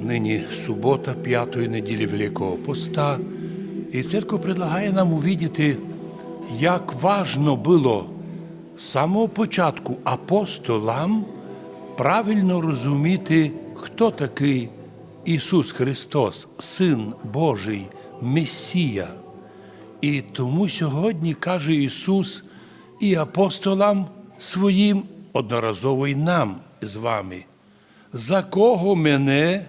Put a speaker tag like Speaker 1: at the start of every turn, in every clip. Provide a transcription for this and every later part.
Speaker 1: Нині субота п'ятої неділі Великого Поста, і церква предлагає нам увидіти, як важно було з самого початку апостолам правильно розуміти, хто такий Ісус Христос, Син Божий, Месія. І тому сьогодні каже Ісус і апостолам своїм, одноразово й нам з вами. За кого мене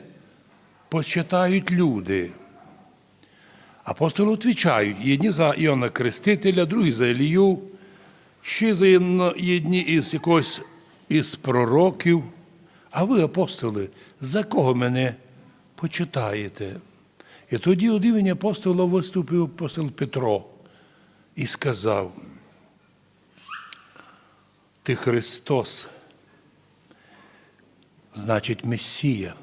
Speaker 1: почитають люди? Апостоли відповідають, єдні за Іоанна Крестителя, другі за Ілію, ще за єдні із якогось із пророків. А ви, апостоли, за кого мене почитаєте? І тоді у імені апостола виступив апостол Петро і сказав: Ти Христос, значить Месія,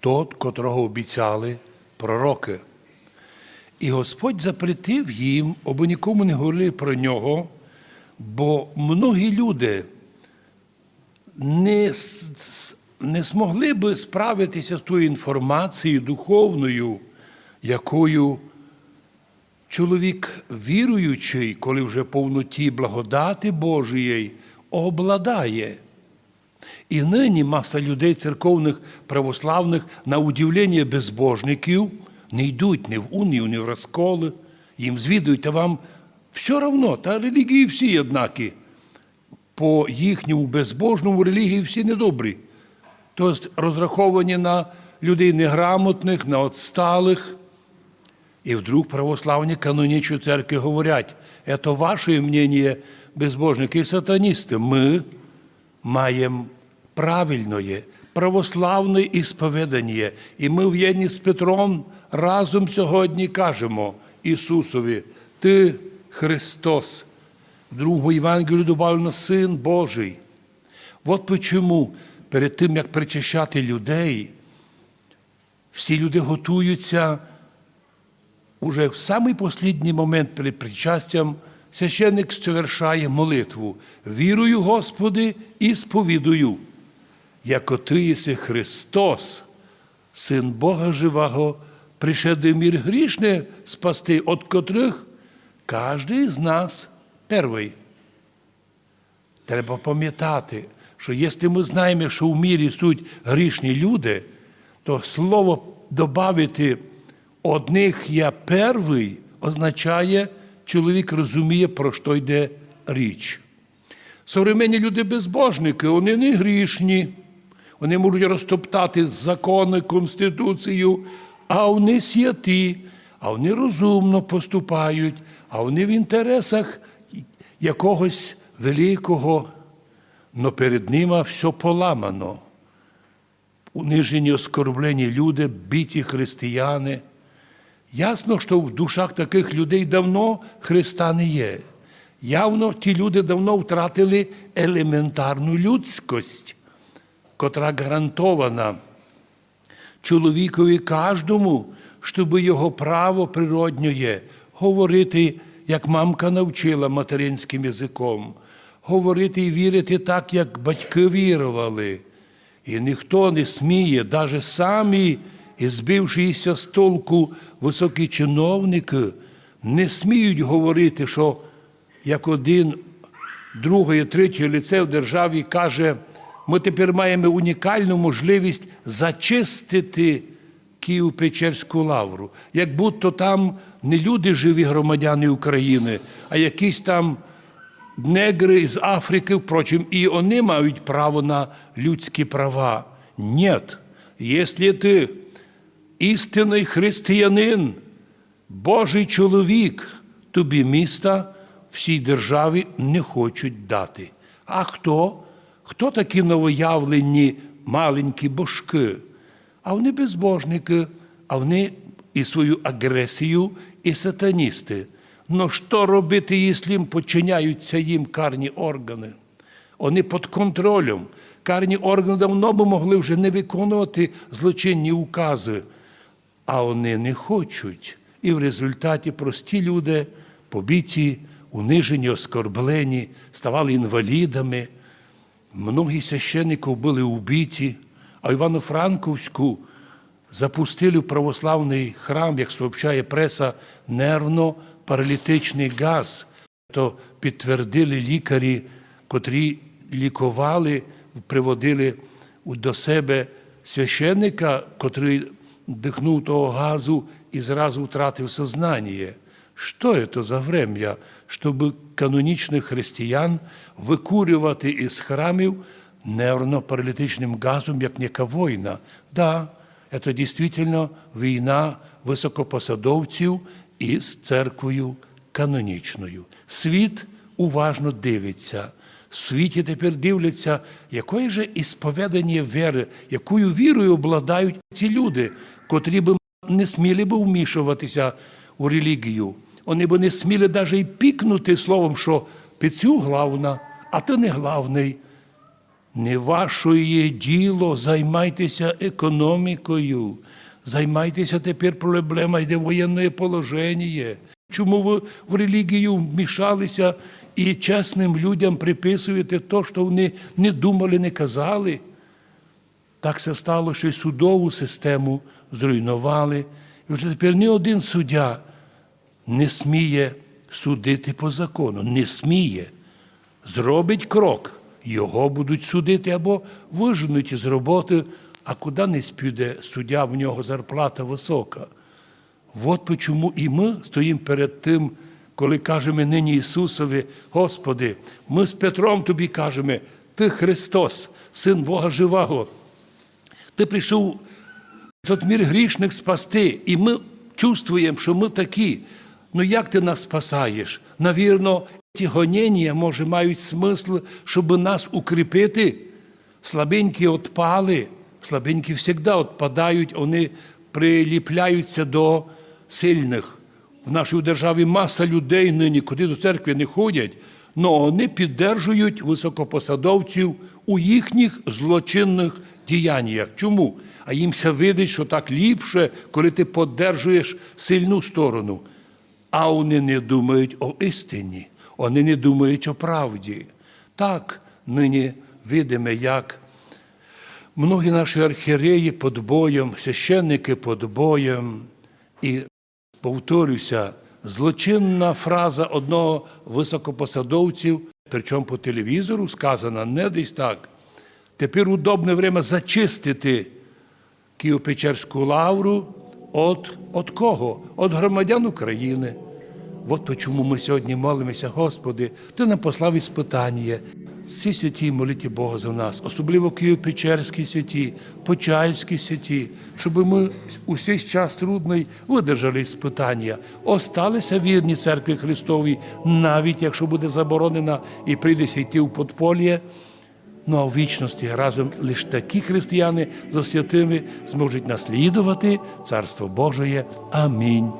Speaker 1: тот, котрого обіцяли пророки. І Господь запретив їм, аби нікому не говорили про нього, бо многі люди не, не змогли би справитися з тою інформацією духовною, якою чоловік віруючий, коли вже повноті благодати Божої, обладає. І нині маса людей церковних православних на удивлення безбожників не йдуть ні в унію, ні в розколи. Їм звідують, а вам все равно, та релігії всі однакі. По їхньому безбожному релігії всі недобрі. Тобто розраховані на людей неграмотних, на отсталих. І вдруг православні канонічні церкви говорять, це ваше мнение, безбожники і сатаністи. Ми маємо правильне, православне ісповідання. І ми в єдні з Петром разом сьогодні кажемо Ісусові, Ти Христос. В другому Євангелію добавлено Син Божий. От чому перед тим, як причащати людей, всі люди готуються уже в самий послідній момент перед причастям священник совершає молитву. Вірую, Господи, і сповідую, яко Ти єси Христос, Син Бога Живого, пришедший мір грішне спасти, от котрих кожен з нас перший. Треба пам'ятати, що якщо ми знаємо, що в мірі суть грішні люди, то слово добавити одних я перший означає, чоловік розуміє, про що йде річ. Современні люди безбожники, вони не грішні, вони можуть розтоптати закони, Конституцію, а вони святі, а вони розумно поступають, а вони в інтересах якогось великого, но перед ними все поламано. Унижені, оскорблені люди, биті християни. Ясно, що в душах таких людей давно Христа не є. Явно ті люди давно втратили елементарну людськость, котра гарантована чоловікові кожному, щоб його право природньоє говорити, як мамка навчила материнським язиком, говорити і вірити так, як батьки вірували. І ніхто не сміє, навіть самі, і збившися з толку високі чиновники, не сміють говорити, що як один, друге, третє лице в державі каже, ми тепер маємо унікальну можливість зачистити Київ-Печерську лавру, як будто там не люди живі громадяни України, а якісь там негри з Африки, впрочем, і вони мають право на людські права. Нет, якщо ти істинний християнин, Божий чоловік, тобі міста всій державі не хочуть дати. А хто? Хто такі новоявлені маленькі божки? А вони безбожники, а вони і свою агресію, і сатаністи. Ну що робити, якщо їм подчиняються їм карні органи? Вони під контролем. Карні органи давно би могли вже не виконувати злочинні укази, а вони не хочуть. І в результаті прості люди, побиті, унижені, оскорблені, ставали інвалідами. Многі священників були вбиті, а Івано-Франковську запустили в православний храм, як сообщає преса, нервно-паралітичний газ. То підтвердили лікарі, котрі лікували, приводили до себе священника, котрий дихнув того газу і зразу втратив сознання. Что это за время, чтобы канонічних християн викурювати із храмів нервно-паралітичним газом, як яка війна? Да, це дійсно війна високопосадовців із церквою канонічною. Світ уважно дивиться. В світі тепер дивляться, якої же ісповедання віри, якою вірою обладають ці люди, котрі б не сміли б вмішуватися у релігію. Вони б не сміли навіть і пікнути словом, що пицю главна, а ти не главний. Не ваше діло, займайтеся економікою, займайтеся тепер проблема, йде воєнне положення. Чому ви в релігію вмішалися і чесним людям приписуєте те, що вони не думали, не казали? Так все стало, що й судову систему зруйнували. І вже тепер ні один суддя не сміє судити по закону, не сміє. Зробить крок, його будуть судити або виженуть із роботи, а куди не спіде суддя, в нього зарплата висока. От чому і ми стоїмо перед тим, коли кажемо нині Ісусові, Господи, ми з Петром тобі кажемо, Ти Христос, Син Бога Живого. Ти прийшов тот мір грішних спасти, і ми чувствуємо, що ми такі. Ну як ти нас спасаєш? Навірно, ці гонення, може, мають смисл, щоб нас укріпити. Слабенькі відпали, слабенькі завжди відпадають, вони приліпляються до сильних. В нашій державі маса людей нині, куди до церкви не ходять, але вони піддержують високопосадовців у їхніх злочинних діяннях. Чому? А їм все видить, що так ліпше, коли ти піддержуєш сильну сторону. А вони не думають о істині, вони не думають о правді. Так нині видимо, як многі наші архієреї під боєм, священники під боєм. І повторюся, злочинна фраза одного високопосадовців, причому по телевізору сказана не десь так. Тепер удобне время зачистити Києво-Печерську лавру от, от кого? От громадян України. От чому ми сьогодні молимося, Господи, Ти нам послав іспитання. Всі святі моліті Бога за нас, особливо Києво-Печерські святі, Почаївські святі, щоб ми у цей час трудний видержали іспитання, осталися вірні церкві Христовій, навіть якщо буде заборонена і прийдеться йти в подпольє. Ну а в вічності разом лише такі християни за святими зможуть наслідувати Царство Божеє. Амінь.